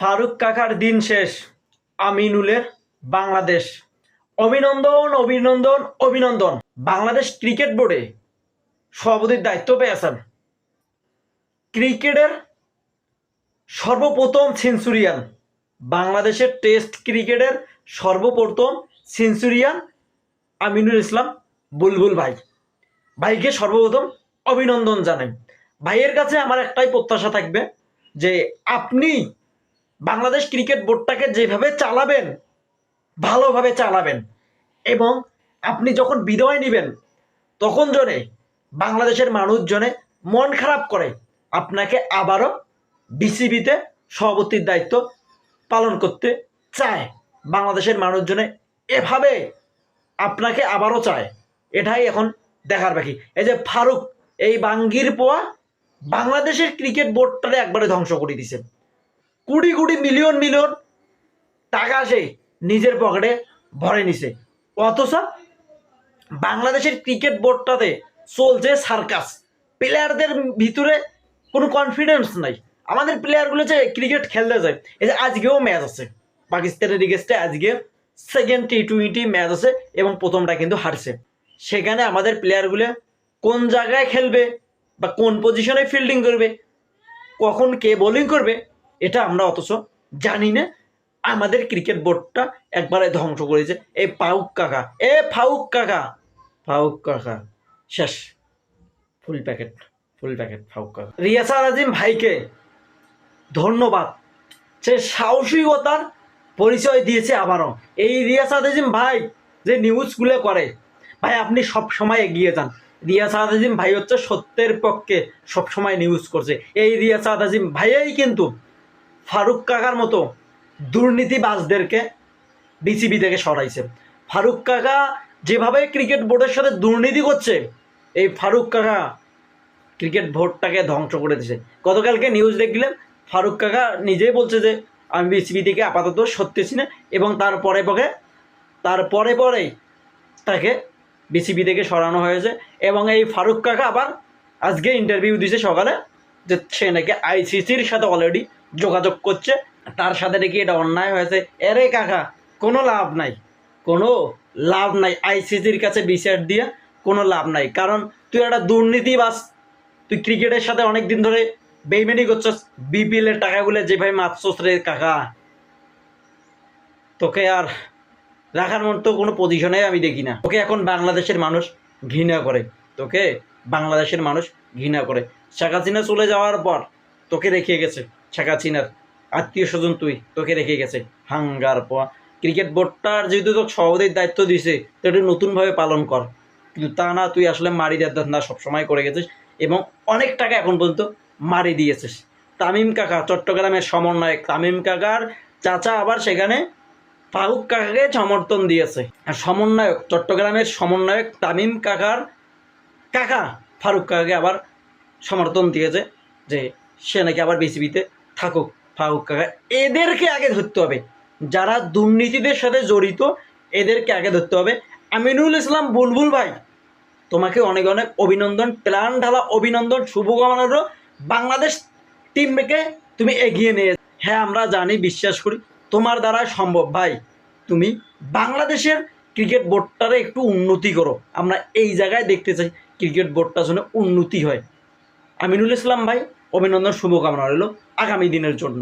ফারুক কাকার দিন শেষ, আমিনুলের বাংলাদেশ। অভিনন্দন অভিনন্দন অভিনন্দন। বাংলাদেশ ক্রিকেট বোর্ডে সভাপতির দায়িত্ব পেয়েছেন। ক্রিকেটের সর্বপ্রথম সেঞ্চুরিয়ান, বাংলাদেশের টেস্ট ক্রিকেটের সর্বপ্রথম সেঞ্চুরিয়ান আমিনুল ইসলাম বুলবুল ভাই। ভাইকে সর্বপ্রথম অভিনন্দন জানাই। ভাইয়ের কাছে আমার একটাই প্রত্যাশা থাকবে যে আপনি বাংলাদেশ ক্রিকেট বোর্ডটাকে যেভাবে চালাবেন, ভালোভাবে চালাবেন। এবং আপনি যখন বিদায় নেবেন, তখন জনে বাংলাদেশের মানুষজনে মন খারাপ করে আপনাকে আবারও বিসিবিতে সভাপতির দায়িত্ব পালন করতে চায়। বাংলাদেশের মানুষজনে এভাবে আপনাকে আবারও চায়। এটাই এখন দেখার বাকি। এই যে ফারুক, এই বাঙ্গির পোয়া বাংলাদেশের ক্রিকেট বোর্ডটারে একবারে ধ্বংস করে দিছে। কোটি কোটি মিলিয়ন মিলিয়ন টাকা সে নিজের পকেটে ভরে নিছে। অথচ বাংলাদেশের ক্রিকেট বোর্ডটাতে চলছে সার্কাস প্লেয়ারদের ভিতরে কোনো কনফিডেন্স নাই। আমাদের প্লেয়ারগুলো যে ক্রিকেট খেলতে যায়, এই যে আজকেও ম্যাচ আছে। পাকিস্তানের রিগেস্টে আজকে সেকেন্ড টি টোয়েন্টি ম্যাচ আছে এবং প্রথমটা কিন্তু হারছে। সেখানে আমাদের প্লেয়ারগুলো কোন জায়গায় খেলবে বা কোন পজিশনে ফিল্ডিং করবে, কখন কে বোলিং করবে এটা আমরা অথচ জানি না। আমাদের ক্রিকেট বোর্ডটা একবারে ধ্বংস করেছে। এই পাউক কাকা, এ ফাউক কাকা ফাউক কাকা, শেষ। ফুল প্যাকেট ফুল প্যাকেট ফাউক কাকা। রিয়াসার আজিম ভাইকে ধন্যবাদ। সে সাহসিকতার পরিচয় দিয়েছে আবারও। এই রিয়াসাদ আজিম ভাই যে নিউজগুলো করে, ভাই আপনি সব সময় এগিয়ে যান। রিয়াসাদ আজিম ভাই হচ্ছে সত্যের পক্ষে সবসময় নিউজ করছে। এই রিয়াসাদ আজিম ভাইয়াই কিন্তু ফারুক কাকার মতো দুর্নীতিবাজদেরকে বিসিবি থেকে সরাইছে। ফারুক কাকা যেভাবে ক্রিকেট বোর্ডের সাথে দুর্নীতি করছে, এই ফারুক কাকা ক্রিকেট বোর্ডটাকে ধ্বংস করে দিছে গতকালকে নিউজ দেখলেন, ফারুক কাকা নিজেই বলছে যে, আমি বিসিবি থেকে আপাতত সত্যি না। এবং তারপরে পরে তারপরে পরেই তাকে বিসিবি থেকে সরানো হয়েছে। এবং এই ফারুক কাকা আবার আজকে ইন্টারভিউ দিছে সকালে যে সে নাকি আইসিসির সাথে অলরেডি যোগাযোগ করছে, তার সাথে নাকি এটা অন্যায় হয়েছে। এরে কাকা, কোনো লাভ নাই, কোনো লাভ নাই। আইসিসির কাছে বিচার দিয়ে কোনো লাভ নাই। কারণ তুই একটা দুর্নীতিবাস তুই ক্রিকেটের সাথে অনেক দিন ধরে বেইমানি করছস বিপিএল এর টাকাগুলো যেভাবে মারছস রে কাকা। তোকে আর রাখার মতো কোনো পজিশনে আমি দেখি না। তোকে এখন বাংলাদেশের মানুষ ঘৃণা করে। তোকে বাংলাদেশের মানুষ ঘৃণা করে। শেখ হাসিনা চলে যাওয়ার পর তোকে রেখে গেছে। শেখ হাসিনার আত্মীয় স্বজন তুই, তোকে রেখে গেছে। হাঙ্গার পোয়া। ক্রিকেট বোর্ডটার যেহেতু তোকে সভাপতির দায়িত্ব দিছে, তো এটা নতুনভাবে পালন কর। কিন্তু তা না, তুই আসলে মারি দেওয়ার না সবসময় করে গেছিস এবং অনেক টাকা এখন পর্যন্ত মারি দিয়েছিস। তামিম কাকা, চট্টগ্রামের সমন্বয়ক তামিম কাকার চাচা আবার সেখানে ফারুক কাকাকে সমর্থন দিয়েছে। আর সমন্বয়ক, চট্টগ্রামের সমন্বয়ক তামিম কাকার কাকা ফারুক কাকাকে আবার সমর্থন দিয়েছে যে সে নাকি আবার বিসিবিতে থাকুক, ফারুক কাকা। এদেরকে আগে ধরতে হবে। যারা দুর্নীতিদের সাথে জড়িত, এদেরকে আগে ধরতে হবে। আমিনুল ইসলাম বুলবুল ভাই, তোমাকে অনেক অনেক অভিনন্দন প্ল্যান ঢালা অভিনন্দন শুভকামনা রইল। বাংলাদেশ টিমকে তুমি এগিয়ে নিয়ে হ্যাঁ আমরা জানি, বিশ্বাস করি, তোমার দ্বারা সম্ভব। ভাই, তুমি বাংলাদেশের ক্রিকেট বোর্ডটারে একটু উন্নতি করো। আমরা এই জায়গায় দেখতে চাই, ক্রিকেট বোর্ডটা যেন উন্নতি হয়। আমিনুল ইসলাম ভাই অভিনন্দন শুভকামনা রইল আগামী দিনের জন্য।